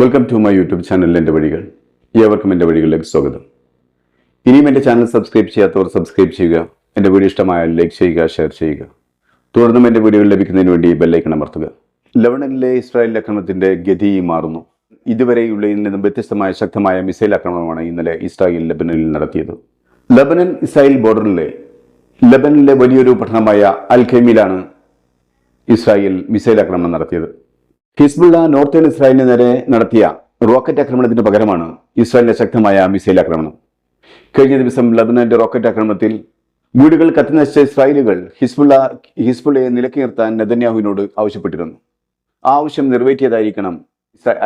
Welcome to my YouTube channel എന്റെ വഴികൾ. ഏവർക്കും എന്റെ വഴികളിലേക്ക് സ്വാഗതം. ഇനിയും എന്റെ ചാനൽ സബ്സ്ക്രൈബ് ചെയ്യാത്തവർ സബ്സ്ക്രൈബ് ചെയ്യുക. എന്റെ വീഡിയോ ഇഷ്ടമായാൽ ലൈക്ക് ചെയ്യുക ഷെയർ ചെയ്യുക. തുടർന്നും എന്റെ വീഡിയോകൾ ലഭിക്കുന്നതിന് വേണ്ടി ബെല്ലൈക്കൺ അമർത്തുക. ലബണനിലെ ഇസ്രായേൽ ആക്രമണത്തിന്റെ ഗതി മാറുന്നു. ഇതുവരെയുള്ളതിൽ നിന്നും വ്യത്യസ്തമായ ശക്തമായ മിസൈൽ ആക്രമണമാണ് ഇന്നലെ ഇസ്രായേൽ ലബനനിൽ നടത്തിയത്. ലബനൻ ഇസ്രായേൽ ബോർഡറിലെ ലബനനിലെ വലിയൊരു പട്ടണമായ അൽ ഖൈമിലാണ് ഇസ്രായേൽ മിസൈൽ ആക്രമണം നടത്തിയത്. ഹിസ്ബുള്ള നോർത്തേൺ ഇസ്രായേലിന് നേരെ നടത്തിയ റോക്കറ്റ് ആക്രമണത്തിന് പകരമാണ് ഇസ്രായേലിന്റെ ശക്തമായ മിസൈൽ ആക്രമണം. കഴിഞ്ഞ ദിവസം ലബനന്റെ റോക്കറ്റ് ആക്രമണത്തിൽ വീടുകൾ കത്തിനശിച്ച ഇസ്രായേലുകൾ ഹിസ്ബുള്ള ഹിസ്ബുള്ളയെ നിലക്കി നിർത്താൻ നെതന്യാഹുവിനോട് ആവശ്യപ്പെട്ടിരുന്നു. ആ ആവശ്യം നിറവേറ്റിയതായിരിക്കണം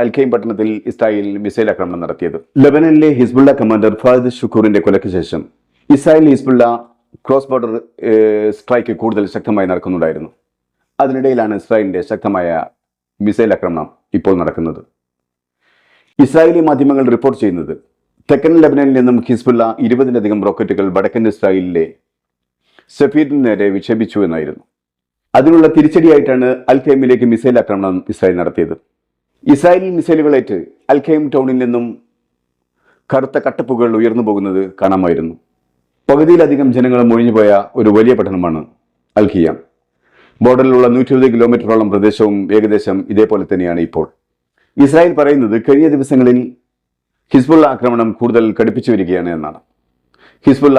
അൽഖൈം പട്ടണത്തിൽ ഇസ്രായേൽ മിസൈൽ ആക്രമണം നടത്തിയത്. ലബനനിലെ ഹിസ്ബുള്ള കമാൻഡർ ഫാദ് ഷുക്കൂറിന്റെ കൊലയ്ക്ക് ശേഷം Israel Hezbollah cross border strike കൂടുതൽ ശക്തമായി നടക്കുന്നുണ്ടായിരുന്നു. അതിനിടയിലാണ് ഇസ്രായേലിന്റെ ശക്തമായ മിസൈൽ ആക്രമണം ഇപ്പോൾ നടക്കുന്നത്. ഇസ്രായേലി മാധ്യമങ്ങൾ റിപ്പോർട്ട് ചെയ്യുന്നത് തെക്കൻ ലെബനനിൽ നിന്നും ഹിസ്ബുല്ല ഇരുപതിലധികം റോക്കറ്റുകൾ വടക്കൻ ഇസ്രായേലിലെ സഫീറിന് നേരെ വിക്ഷേപിച്ചു എന്നായിരുന്നു. അതിനുള്ള തിരിച്ചടിയായിട്ടാണ് അൽ ഖൈമിലേക്ക് മിസൈൽ ആക്രമണം ഇസ്രായേൽ നടത്തിയത്. ഇസ്രായേലി മിസൈലുകളേറ്റ് അൽ ഖൈം ടൗണിൽ നിന്നും കറുത്ത കട്ടപ്പുകൾ ഉയർന്നു പോകുന്നത് കാണാമായിരുന്നു. പകുതിയിലധികം ജനങ്ങൾ ഒഴിഞ്ഞുപോയ ഒരു വലിയ പട്ടണമാണ് അൽ ഖിയാം ബോർഡറിലുള്ള നൂറ്റി ഇരുപത് കിലോമീറ്ററോളം പ്രദേശവും ഏകദേശം ഇതേപോലെ തന്നെയാണ് ഇപ്പോൾ. ഇസ്രായേൽ പറയുന്നത് കഴിഞ്ഞ ദിവസങ്ങളിൽ ഹിസ്ബുള്ള ആക്രമണം കൂടുതൽ കടുപ്പിച്ചു വരികയാണ് എന്നാണ്. ഹിസ്ബുള്ള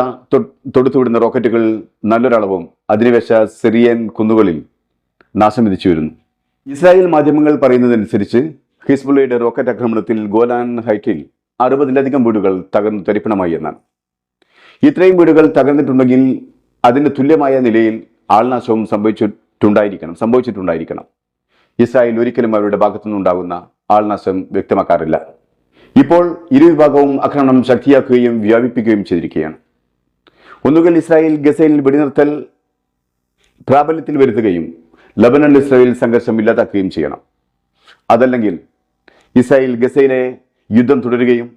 തൊടുത്തുവിടുന്ന റോക്കറ്റുകൾ നല്ലൊരളവും അധിനിവേശ സിറിയൻ കുന്നുകളിൽ നാശം വിധിച്ചു വരുന്നു. ഇസ്രായേൽ മാധ്യമങ്ങൾ പറയുന്നതനുസരിച്ച് ഹിസ്ബുള്ളയുടെ റോക്കറ്റ് ആക്രമണത്തിൽ ഗോലാൻ ഹൈറ്റിൽ അറുപതിലധികം വീടുകൾ തകർന്നു തരിപ്പണമായി എന്നാണ്. ഇത്രയും വീടുകൾ തകർന്നിട്ടുണ്ടെങ്കിൽ അതിന് തുല്യമായ നിലയിൽ ആൾനാശവും സംഭവിച്ചിട്ടുണ്ടായിരിക്കണം സംഭവിച്ചിട്ടുണ്ടായിരിക്കണം. ഇസ്രായേൽ ഒരിക്കലും അവരുടെ ഭാഗത്തുനിന്നുണ്ടാകുന്ന ആൾനാശം വ്യക്തമാക്കാറില്ല. ഇപ്പോൾ ഇരുവിഭാഗവും ആക്രമണം ശക്തിയാക്കുകയും വ്യാപിപ്പിക്കുകയും ചെയ്തിരിക്കുകയാണ്. ഒന്നുകിൽ ഇസ്രായേൽ ഗസയിൽ വെടിനിർത്തൽ പ്രാബല്യത്തിൽ വരുത്തുകയും ലബനൻ ഇസ്രായേൽ സംഘർഷം ഇല്ലാതാക്കുകയും ചെയ്യണം. അതല്ലെങ്കിൽ ഇസ്രായേൽ ഗസയിലെ യുദ്ധം തുടരുകയും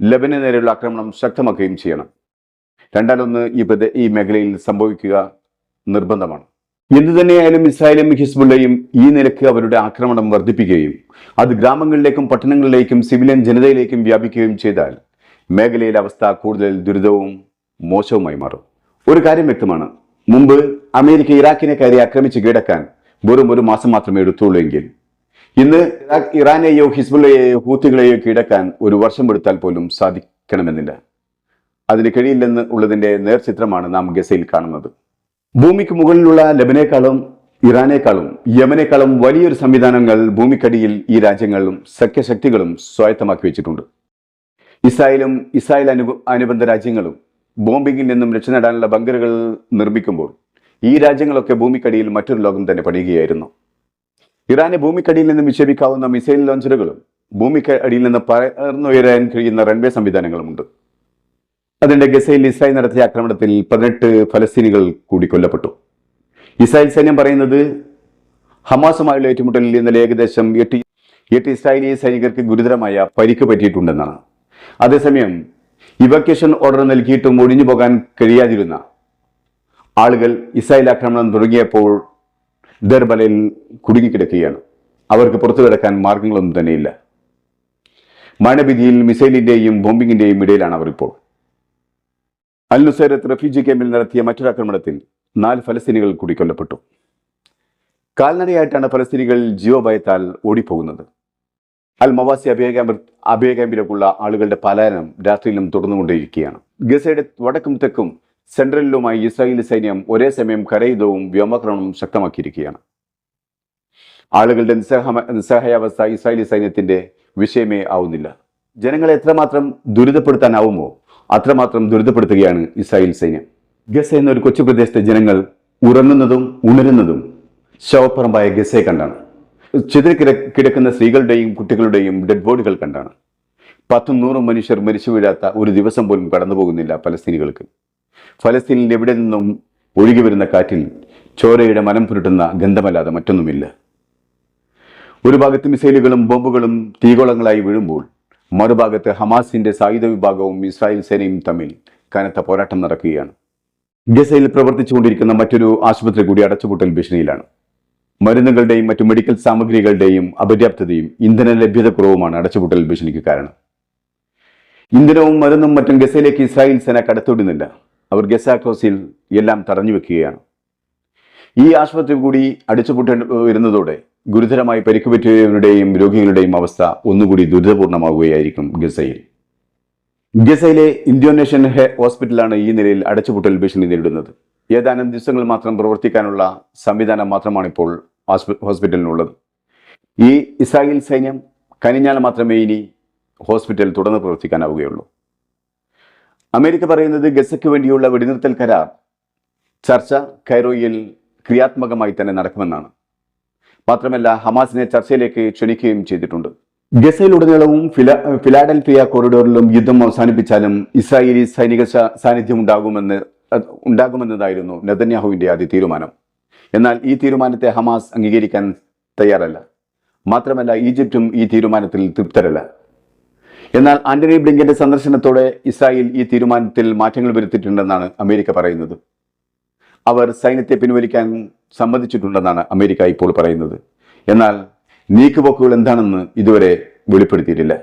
ലബനന് നേരെയുള്ള ആക്രമണം ശക്തമാക്കുകയും ചെയ്യണം. രണ്ടാലൊന്ന് ഈ പ്രദേ ഈ മേഖലയിൽ സംഭവിക്കുക നിർബന്ധമാണ്. എന്തു തന്നെയായാലും ഇസ്രായേലും ഹിസ്ബുള്ളയും ഈ നിലയ്ക്ക് അവരുടെ ആക്രമണം വർദ്ധിപ്പിക്കുകയും അത് ഗ്രാമങ്ങളിലേക്കും പട്ടണങ്ങളിലേക്കും സിവിലിയൻ ജനതയിലേക്കും വ്യാപിക്കുകയും ചെയ്താൽ മേഖലയിലെ അവസ്ഥ കൂടുതൽ ദുരിതവും മോശവുമായി മാറും. ഒരു കാര്യം വ്യക്തമാണ്. മുമ്പ് അമേരിക്ക ഇറാഖിനെ കയറി ആക്രമിച്ച് കീഴടക്കാൻ വെറും ഒരു മാസം മാത്രമേ എടുത്തുള്ളൂ എങ്കിൽ ഇന്ന് ഇറാനെയോ ഹിസ്ബുള്ളയെയോ ഹൂത്തികളെയോ കീഴടക്കാൻ ഒരു വർഷം എടുത്താൽ പോലും സാധിക്കണമെന്നില്ല. അതിന് കഴിയില്ലെന്ന് ഉള്ളതിന്റെ നേർചിത്രമാണ് നാം ഗസയിൽ കാണുന്നത്. ഭൂമിക്ക് മുകളിലുള്ള ലബനേക്കാളും ഇറാനേക്കാളും യമനേക്കാളും വലിയൊരു സംവിധാനങ്ങൾ ഭൂമിക്കടിയിൽ ഈ രാജ്യങ്ങളും സഖ്യശക്തികളും സ്വായത്തമാക്കി വെച്ചിട്ടുണ്ട്. ഇസ്രായേലും ഇസ്രായേൽ അനു അനുബന്ധ രാജ്യങ്ങളും ബോംബിങ്ങിൽ നിന്നും രക്ഷ നേടാനുള്ള ബങ്കറുകൾ നിർമ്മിക്കുമ്പോൾ ഈ രാജ്യങ്ങളൊക്കെ ഭൂമിക്കടിയിൽ മറ്റൊരു ലോകം തന്നെ പണിയുകയായിരുന്നു. ഇറാന് ഭൂമിക്കടിയിൽ നിന്നും വിക്ഷേപിക്കാവുന്ന മിസൈൽ ലോഞ്ചറുകളും ഭൂമിക്കടിയിൽ നിന്ന് പറന്നുയരാൻ കഴിയുന്ന റൺവേ സംവിധാനങ്ങളുമുണ്ട്. അതിന്റെ ഗസയിൽ ഇസ്രായേൽ നടത്തിയ ആക്രമണത്തിൽ പതിനെട്ട് ഫലസ്തീനികൾ കൂടി കൊല്ലപ്പെട്ടു. ഇസ്രായേൽ സൈന്യം പറയുന്നത് ഹമാസുമായുള്ള ഏറ്റുമുട്ടലിൽ ഇന്നലെ ഏകദേശം എട്ട് എട്ട് ഇസ്രായേലി സൈനികർക്ക് ഗുരുതരമായ പരിക്ക് പറ്റിയിട്ടുണ്ടെന്നാണ്. അതേസമയം ഇവക്വേഷൻ ഓർഡർ നൽകിയിട്ടും ഒഴിഞ്ഞു പോകാൻ കഴിയാതിരുന്ന ആളുകൾ ഇസ്രായേൽ ആക്രമണം തുടങ്ങിയപ്പോൾ ദർബലയിൽ കുടുങ്ങിക്കിടക്കുകയാണ്. അവർക്ക് പുറത്തു കിടക്കാൻ മാർഗങ്ങളൊന്നും തന്നെയില്ല. മഴവിധിയിൽ മിസൈലിന്റെയും ബോംബിങ്ങിന്റെയും ഇടയിലാണ് അവർ ഇപ്പോൾ അൽ നുസൈറത്ത് റഫ്യൂജി ക്യാമ്പിൽ നടത്തിയ മറ്റൊരാക്രമണത്തിൽ നാല് ഫലസ്തീനികൾ കൂടി കൊല്ലപ്പെട്ടു. കാൽനടയായിട്ടാണ് ഫലസ്തീനികൾ ജീവഭയത്താൽ ഓടിപ്പോകുന്നത്. അൽ മവാസി അഭയ ക്യാമ്പ് അഭയ ക്യാമ്പിലേക്കുള്ള ആളുകളുടെ പലായനം രാത്രിയിലും തുടർന്നുകൊണ്ടേയിരിക്കുകയാണ്. ഗസയുടെ വടക്കും തെക്കും സെൻട്രലിലുമായി ഇസ്രായേലി സൈന്യം ഒരേ സമയം കരയുധവും വ്യോമാക്രമണവും ശക്തമാക്കിയിരിക്കുകയാണ്. ആളുകളുടെ നിസ്സഹ നിസ്സഹായാവസ്ഥ ഇസ്രായേലി സൈന്യത്തിന്റെ വിഷയമേ ആവുന്നില്ല. ജനങ്ങളെ എത്രമാത്രം ദുരിതപ്പെടുത്താനാവുമോ? അത്രമാത്രം ദുരിതപ്പെടുത്തുകയാണ് ഇസ്രായേൽ സൈന്യം. ഗസ എന്ന ഒരു കൊച്ചു പ്രദേശത്തെ ജനങ്ങൾ ഉറങ്ങുന്നതും ഉണരുന്നതും ശവപ്പറമ്പായ ഗസയെ കണ്ടാണ്. ചിതറി കിട- കിടക്കുന്ന സ്ത്രീകളുടെയും കുട്ടികളുടെയും ഡെഡ് ബോഡികൾ കണ്ടാണ്. പത്തും നൂറും മനുഷ്യർ മരിച്ചു വീഴാത്ത ഒരു ദിവസം പോലും കടന്നു പോകുന്നില്ല ഫലസ്തീനികൾക്ക്. ഫലസ്തീനിൽ എവിടെ നിന്നും ഒഴുകി വരുന്ന കാറ്റിൽ ചോരയുടെ മനം പുരട്ടുന്ന ഗന്ധമല്ലാതെ മറ്റൊന്നുമില്ല. ഒരു ഭാഗത്ത് മിസൈലുകളും ബോംബുകളും തീകോളങ്ങളായി വീഴുമ്പോൾ മറുഭാഗത്ത് ഹമാസിന്റെ സായുധ വിഭാഗവും ഇസ്രായേൽ സേനയും തമ്മിൽ കനത്ത പോരാട്ടം നടക്കുകയാണ്. ഗസയിൽ പ്രവർത്തിച്ചുകൊണ്ടിരിക്കുന്ന മറ്റൊരു ആശുപത്രി കൂടി അടച്ചുപൂട്ടൽ ഭീഷണിയിലാണ്. മരുന്നുകളുടെയും മറ്റു മെഡിക്കൽ സാമഗ്രികളുടെയും അപര്യാപ്തതയും ഇന്ധന ലഭ്യത കുറവുമാണ് അടച്ചുപൂട്ടൽ ഭീഷണിക്ക് കാരണം. ഇന്ധനവും മരുന്നും മറ്റും ഗസയിലേക്ക് ഇസ്രായേൽ സേന കടത്തിവിടുന്നില്ല. അവർ ഗസ ക്രോസിൽ എല്ലാം തടഞ്ഞു വെക്കുകയാണ് ഈ ആശുപത്രി കൂടി അടിച്ചുപൂട്ടേണ്ടി വരുന്നതോടെ ഗുരുതരമായി പരിക്കുപറ്റിയവരുടെയും രോഗികളുടെയും അവസ്ഥ ഒന്നുകൂടി ദുരിതപൂർണമാകുകയായിരിക്കും ഗസയിൽ. ഗസയിലെ ഇന്തോനേഷ്യൻ ഹോസ്പിറ്റലാണ് ഈ നിലയിൽ അടച്ചുപൂട്ടൽ ഭീഷണി നേരിടുന്നത്. ഏതാനും ദിവസങ്ങൾ മാത്രം പ്രവർത്തിക്കാനുള്ള സംവിധാനം മാത്രമാണിപ്പോൾ ഹോസ്പിറ്റലിനുള്ളത്. ഈ ഇസ്രായേൽ സൈന്യം കനിഞ്ഞാൽ മാത്രമേ ഇനി ഹോസ്പിറ്റൽ തുടർന്ന് പ്രവർത്തിക്കാനാവുകയുള്ളൂ. അമേരിക്ക പറയുന്നത് ഗസയ്ക്ക് വേണ്ടിയുള്ള വെടിനിർത്തൽ കരാർ ചർച്ച കൈറോയിൽ ക്രിയാത്മകമായി തന്നെ നടക്കുമെന്നാണ്. മാത്രമല്ല ഹമാസിനെ ചർച്ചയിലേക്ക് ക്ഷണിക്കുകയും ചെയ്തിട്ടുണ്ട്. ഗസയിലുടനീളവും ഫില ഫിലാഡൽഫിയ കോറിഡോറിലും യുദ്ധം അവസാനിപ്പിച്ചാലും ഇസ്രായേലി സൈനിക സാന്നിധ്യം ഉണ്ടാകുമെന്ന് ഉണ്ടാകുമെന്നതായിരുന്നു നെതന്യാഹുവിന്റെ ആദ്യ തീരുമാനം. എന്നാൽ ഈ തീരുമാനത്തെ ഹമാസ് അംഗീകരിക്കാൻ തയ്യാറല്ല. മാത്രമല്ല ഈജിപ്തും ഈ തീരുമാനത്തിൽ തൃപ്തരല്ല. എന്നാൽ ആന്റണി ബ്ലിങ്കന്റെ സന്ദർശനത്തോടെ ഇസ്രായേൽ ഈ തീരുമാനത്തിൽ മാറ്റങ്ങൾ വരുത്തിയിട്ടുണ്ടെന്നാണ് അമേരിക്ക പറയുന്നത്. അവർ സൈന്യത്തെ പിൻവലിക്കാൻ സമ്മതിച്ചിട്ടുണ്ടെന്നാണ് അമേരിക്ക ഇപ്പോൾ പറയുന്നത്. എന്നാൽ നീക്കുപോക്കുകൾ എന്താണെന്ന് ഇതുവരെ വെളിപ്പെടുത്തിയിട്ടില്ല.